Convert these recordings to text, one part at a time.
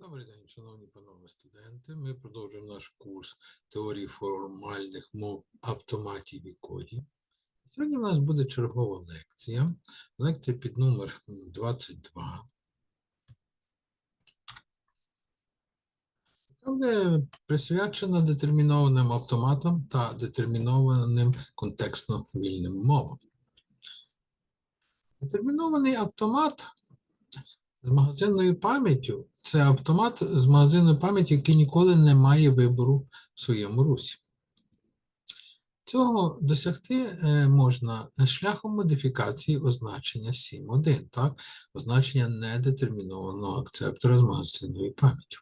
Добрий день, шановні панове студенти. Ми продовжуємо наш курс теорії формальних мов автоматів і кодів. Сьогодні у нас буде чергова лекція. Лекція під номер 22. яка Буде присвячена детермінованим автоматам та детермінованим контекстно вільним мовам. Детермінований автомат з магазинною пам'яттю це автомат з магазинною пам'яттю, який ніколи не має вибору в своєму русі. Цього досягти е, можна шляхом модифікації означення 7.1, так? означення недетермінованого акцептора з магазинною пам'яттю.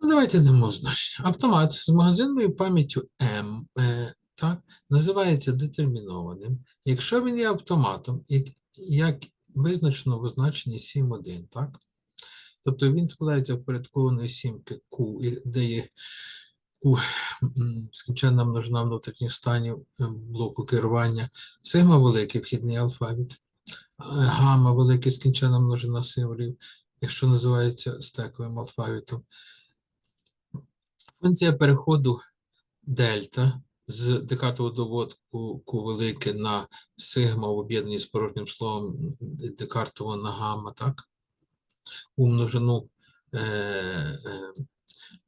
Ну, давайте дамо означення. Автомат з магазинною пам'яттю M е, так, називається детермінованим, якщо він є автоматом, як, як визначено в означенні 7.1, так? Тобто він складається впорядкованої сімки Q, де є Q скінченна множина внутрішніх станів е, блоку керування, сигма великий вхідний алфавіт, е, гамма великий скінченна множина символів, якщо називається стековим алфавітом. Функція переходу дельта з декартового доводку Q велике на сигма в об'єднанні з порожнім словом декартово на гамма, так? У множину е, е,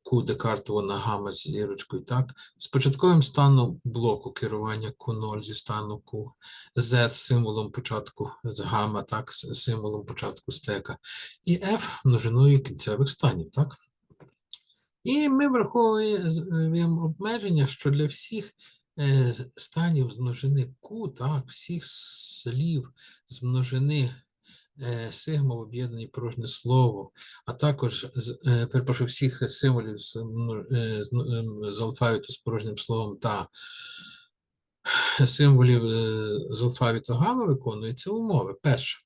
Q декартово на гамма з зірочкою, так? З початковим станом блоку керування Q0 зі стану Q, Z з символом початку з гамма, так, з символом початку стека, і F множиною кінцевих станів, так? І ми враховуємо обмеження, що для всіх е, станів з множини Q, так, всіх слів з множини е, сигма в об'єднанні порожнє слово, а також е, перепрошую, всіх символів з, з, алфавіту з порожнім словом та символів з алфавіту гамма виконуються умови. Перше.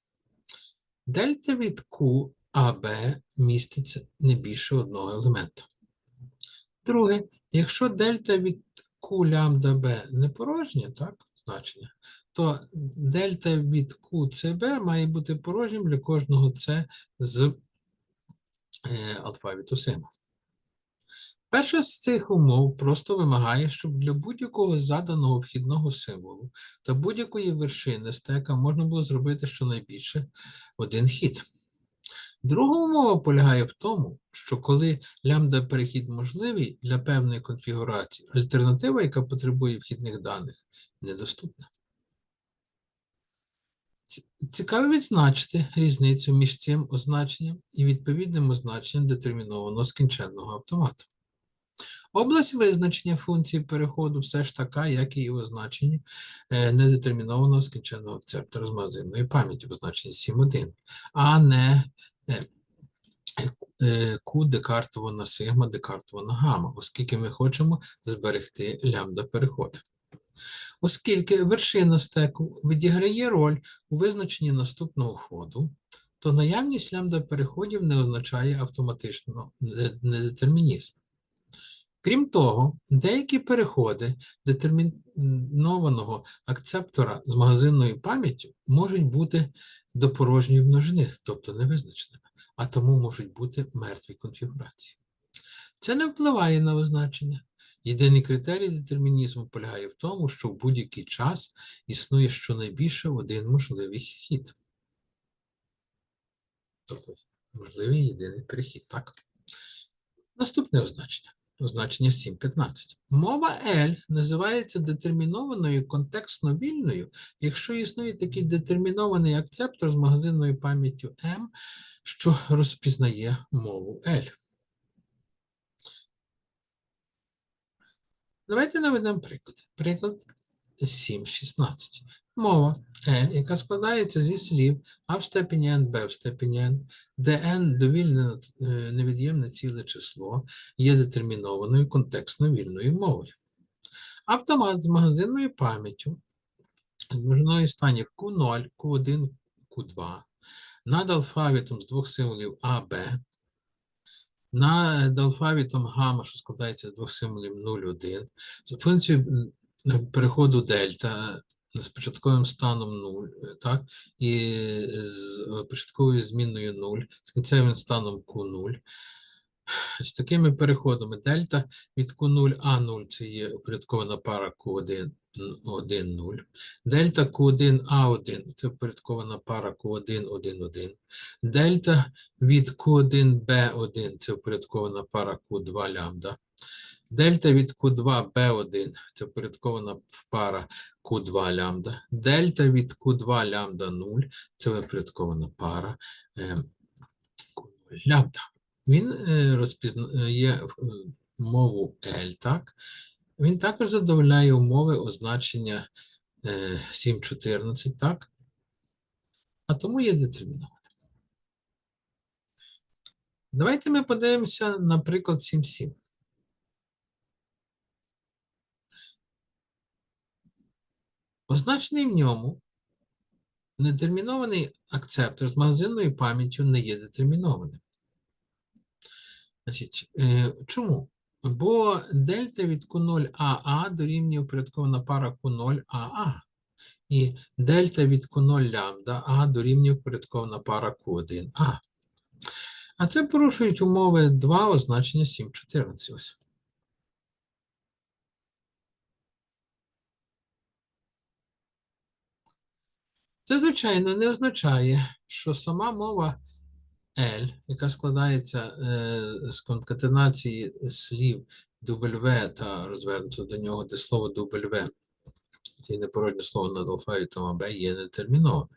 Дельта від Q АБ міститься не більше одного елемента. Друге, якщо дельта від Q лямбда b не порожнє, так, значення, то дельта від Q CB має бути порожнім для кожного C з е, алфавіту сигма. Перша з цих умов просто вимагає, щоб для будь-якого заданого вхідного символу та будь-якої вершини стека можна було зробити щонайбільше один хід. Друга умова полягає в тому, що коли лямбда перехід можливий для певної конфігурації, альтернатива, яка потребує вхідних даних, недоступна. Цікаво відзначити різницю між цим означенням і відповідним означенням детермінованого скінченного автомату. Область визначення функції переходу все ж така, як і в означенні е, недетермінованого скінченного акцептора з магазинною пам'яттю в означенні 7.1, а не е, е, Q декартово на сигма, декартово на гамма, оскільки ми хочемо зберегти лямбда переходи. Оскільки вершина стеку відіграє роль у визначенні наступного ходу, то наявність лямбда переходів не означає автоматично не- недетермінізм. Крім того, деякі переходи детермінованого акцептора з магазинною пам'яттю можуть бути до порожньої множини, тобто невизначеними, а тому можуть бути мертві конфігурації. Це не впливає на означення. Єдиний критерій детермінізму полягає в тому, що в будь-який час існує щонайбільше один можливий хід. Тобто можливий єдиний перехід, так? Наступне означення. Означення 7.15. Мова L називається детермінованою контекстно вільною, якщо існує такий детермінований акцептор з магазинною пам'яттю M, що розпізнає мову L. Давайте наведемо приклад. Приклад 7.16. Мова L, яка складається зі слів А в степені n, Б в степені n, де n довільне е, невід'ємне ціле число, є детермінованою контекстно вільною мовою. Автомат з магазинною пам'яттю з множиною станів Q0, Q1, Q2 над алфавітом з двох символів А, Б, над алфавітом гамма, що складається з двох символів 0, 1, з функцією переходу дельта з початковим станом 0, так, і з е, початковою змінною 0, з кінцевим станом Q0. З такими переходами дельта від Q0 А0 це є упорядкована пара Q1 1, 0. Дельта Q1 А1 це упорядкована пара Q1 1, 1. Дельта від Q1 Б1 це упорядкована пара Q2 лямбда. Дельта від Q2 Б1 це упорядкована пара Q2 лямбда. Дельта від Q2 лямбда 0 це упорядкована пара е, Q0 лямбда. Він е, розпізнає е, мову L, так? Він також задовольняє умови означення е, 7.14, так? А тому є детермінованим. Давайте ми подивимося, наприклад, 7.7. Означений в ньому нетермінований акцептор з магазинною пам'яттю не є детермінованим. Значить, е, чому? Бо дельта від Q0 АА дорівнює упорядкована пара Q0 АА. І дельта від Q0 лямбда А дорівнює упорядкована пара Q1 А. Це порушують умови 2 означення 7.14. Ось. Це, звичайно, не означає, що сама мова L, яка складається е, з конкатенації слів W та розвернуто до нього де слово W, це непородне слово над алфавітом АБ, є нетермінованим.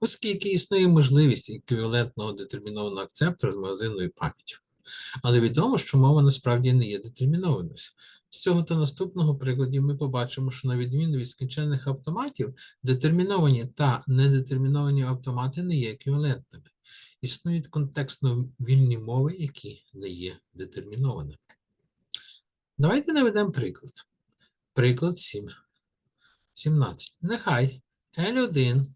Оскільки існує можливість еквівалентного детермінованого акцептора з магазинною пам'яттю. Але відомо, що мова насправді не є детермінованою. З цього та наступного прикладів ми побачимо, що на відміну від скінченних автоматів, детерміновані та недетерміновані автомати не є еквівалентними. Існують контекстно вільні мови, які не є детермінованими. Давайте наведемо приклад. Приклад 7. 17. Нехай L1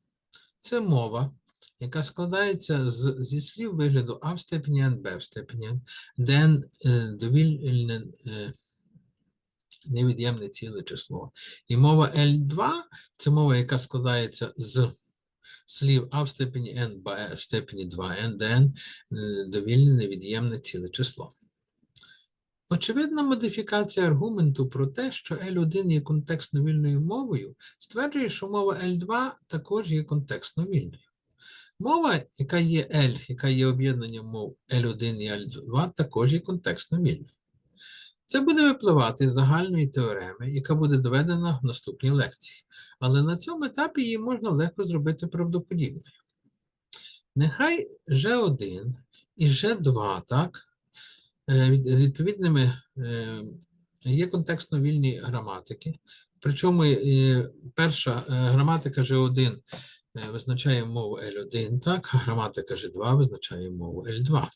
це мова, яка складається з, зі слів вигляду А в степені N, Б в степені N, де N довільне е, невід'ємне ціле число. І мова L2 це мова, яка складається з слів А в степені N, в степені 2N, де N е, довільне невід'ємне ціле число. Очевидна модифікація аргументу про те, що L1 є контекстно вільною мовою, стверджує, що мова L2 також є контекстно вільною. Мова, яка є L, яка є об'єднанням мов L1 і L2, також є контекстно вільною. Це буде випливати з загальної теореми, яка буде доведена в наступній лекції. Але на цьому етапі її можна легко зробити правдоподібною. Нехай G1 і G2, так, е, з відповідними е, є контекстно вільні граматики. Причому е, перша граматика G1 визначає мову L1, так, а граматика G2 визначає мову L2.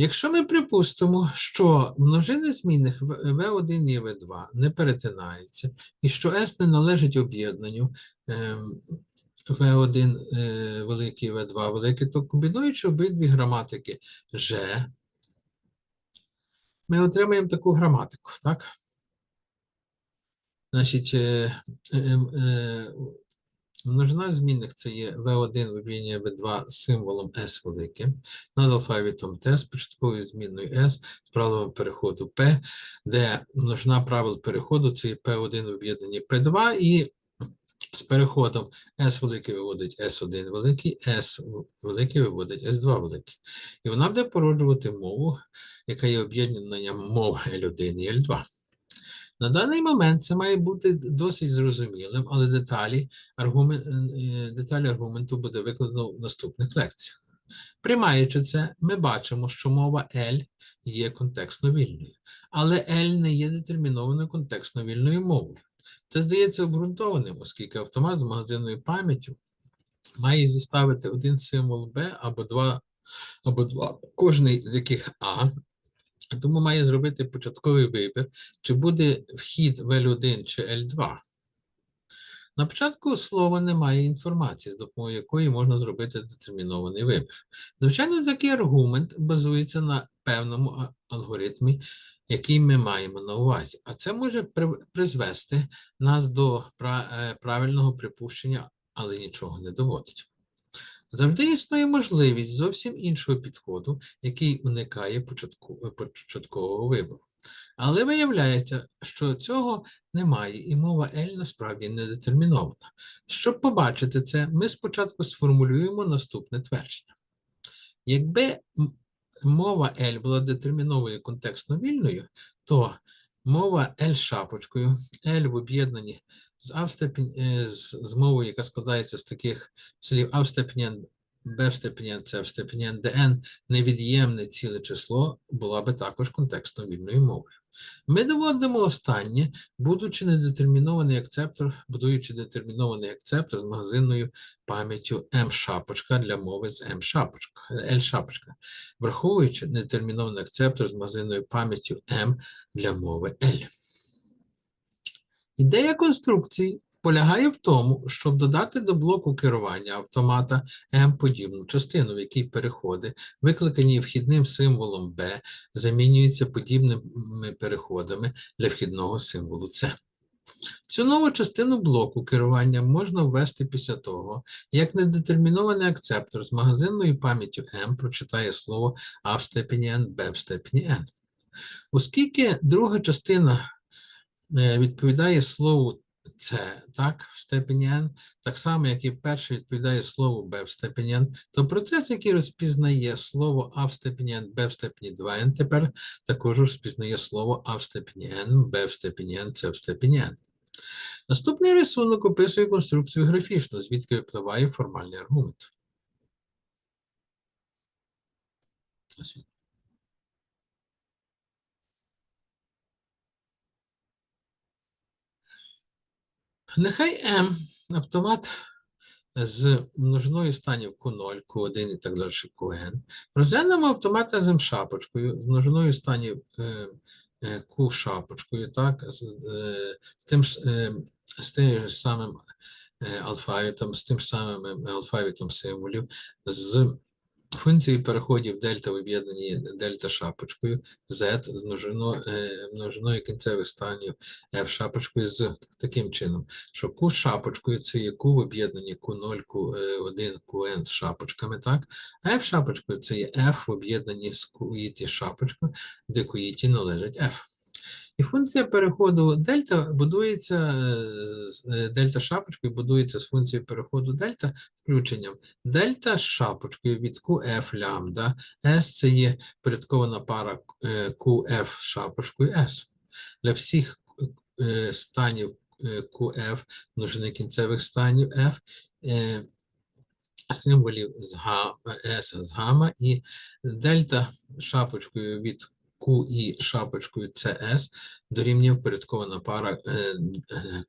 Якщо ми припустимо, що множини змінних V1 і V2 не перетинаються, і що S не належить об'єднанню V1 е, великий і V2 великий, то комбінуючи обидві граматики G, ми отримаємо таку граматику, так? Значить, е, е, Множина змінних це є V1 вивільнює V2 з символом S великим, над алфавітом T з початковою змінною S з правилом переходу P, де множина правил переходу це є P1 в об'єднанні P2, і з переходом S великий виводить S1 великий, S великий виводить S2 великий. І вона буде породжувати мову, яка є об'єднанням мов L1 і L2. На даний момент це має бути досить зрозумілим, але деталі, аргумен, е, деталі аргументу буде викладено в наступних лекціях. Приймаючи це, ми бачимо, що мова L є контекстно вільною, але L не є детермінованою контекстно вільною мовою. Це здається обґрунтованим, оскільки автомат з магазинною пам'яттю має зіставити один символ B або два, або два, кожний з яких А тому має зробити початковий вибір, чи буде вхід в L1 чи L2. На початку слова немає інформації, з допомогою якої можна зробити детермінований вибір. Звичайно, такий аргумент базується на певному алгоритмі, який ми маємо на увазі. А це може призвести нас до е, правильного припущення, але нічого не доводить. Завжди існує можливість зовсім іншого підходу, який уникає е, початкового вибору. Але виявляється, що цього немає, і мова L насправді не детермінована. Щоб побачити це, ми спочатку сформулюємо наступне твердження. Якби мова L була детерміновою контекстно вільною, то мова L шапочкою, L в об'єднанні з, А в степені, е, з, з мовою, яка складається з таких слів А в степені N, Б в степені N, в степені N, невід'ємне ціле число, була би також контекстно вільною мовою. Ми доводимо останнє, будучи недетермінований акцептор, будуючи детермінований акцептор з магазинною пам'яттю M шапочка для мови з M шапочка, L шапочка, враховуючи недетермінований акцептор з магазинною пам'яттю M для мови L. Ідея конструкції полягає в тому, щоб додати до блоку керування автомата M подібну частину, в якій переходи, викликані вхідним символом B, замінюються подібними переходами для вхідного символу C. Цю нову частину блоку керування можна ввести після того, як недетермінований акцептор з магазинною пам'яттю M прочитає слово А в степені N, Б в степені N. Оскільки друга частина відповідає слову С, так, в степені N, так само, як і перша відповідає слову Б в степені N, то процес, який розпізнає слово А в степені N, Б в степені 2N, тепер також розпізнає слово А в степені N, Б в степені N, С в степені N. Наступний рисунок описує конструкцію графічно, звідки випливає формальний аргумент. Нехай M автомат з множиною станів Q0, Q1 і так далі Qn. Розглянемо автомата з M шапочкою, з множиною станів е, е, Q шапочкою, так, з, е, з тим е, з тим самим е, алфавітом, з тим самим е, алфавітом символів, з функцією переходів дельта в об'єднанні дельта шапочкою, z з множиною, е, множиною кінцевих станів f шапочкою з таким чином, що q шапочкою це є q в об'єднанні q0, q1, qn з шапочками, так? А f шапочкою це є f в об'єднанні з QIT шапочкою, де QIT належить f. І функція переходу дельта будується е, е, дельта шапочкою будується з функцією переходу дельта включенням дельта з шапочкою від QF лямбда. S це є порядкована пара е, QF з шапочкою S. Для всіх станів QF множини кінцевих станів F символів з гамма, S з гамма і дельта шапочкою від Q і шапочкою CS дорівнює впорядкована пара е, е,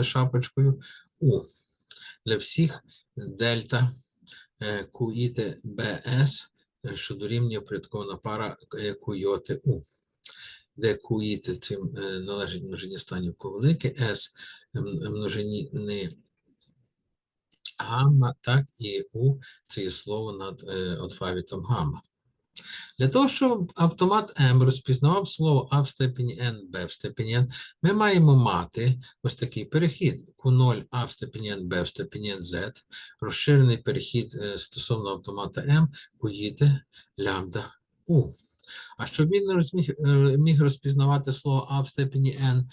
е, шапочкою U. Для всіх дельта е, Q іти BS, е, що дорівнює впорядкована пара е, Q йоти U. Де Q цим е, належить множині станів велике, S множині гамма, так і U це є слово над е, алфавітом гамма. Для того, щоб автомат M розпізнавав слово А в степені N, Б в степені N, ми маємо мати ось такий перехід Q0 А в степені N, Б в степені N, Z, розширений перехід е, стосовно автомата M, QIT, лямбда, U. А щоб він е, міг розпізнавати слово А в степені N,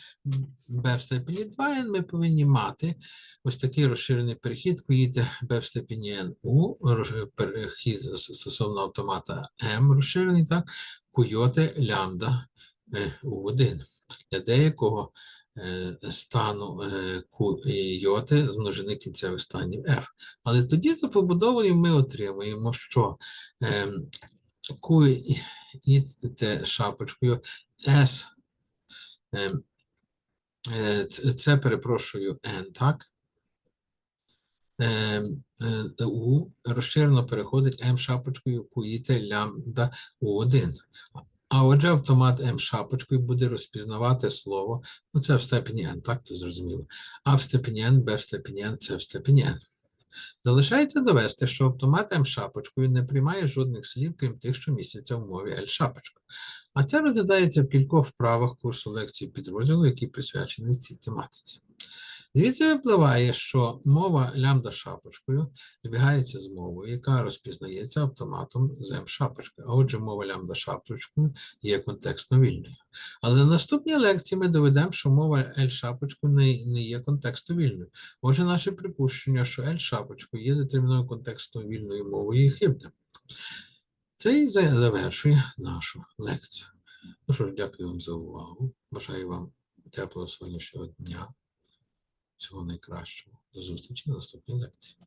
Б в степені 2N, ми повинні мати ось такий розширений перехід, QIT B в степені N, U, перехід стосовно автомата M розширений, так, QIOTE лямбда е, U1, для деякого е, стану е, QIOTE з множини кінцевих станів F. Але тоді за побудовою ми отримуємо, що ем, QIT шапочкою S, ем, е, це, перепрошую N, так? е, е, У розширено переходить М шапочкою QIT лямбда У1. А отже, автомат М шапочкою буде розпізнавати слово. Ну, це в степені N, так, то зрозуміло. А в степені N, Б в степені N, це в степені N. Залишається довести, що автомат М шапочкою не приймає жодних слів, крім тих, що містяться в мові L шапочка. А це розглядається в кількох вправах курсу лекцій підрозділу, який присвячений цій тематиці. Звідси випливає, що мова лямбда шапочкою збігається з мовою, яка розпізнається автоматом з М шапочкою. А отже, мова лямбда шапочкою є контекстно вільною. Але на наступній лекції ми доведемо, що мова L шапочкою не, не є контекстно вільною. Отже, наше припущення, що L шапочкою є детермінованою контекстно вільною мовою, є хибним. Це і завершує нашу лекцію. Ну що ж, дякую вам за увагу. Бажаю вам теплого сонячного дня. Всього найкращого. До зустрічі на наступній лекції.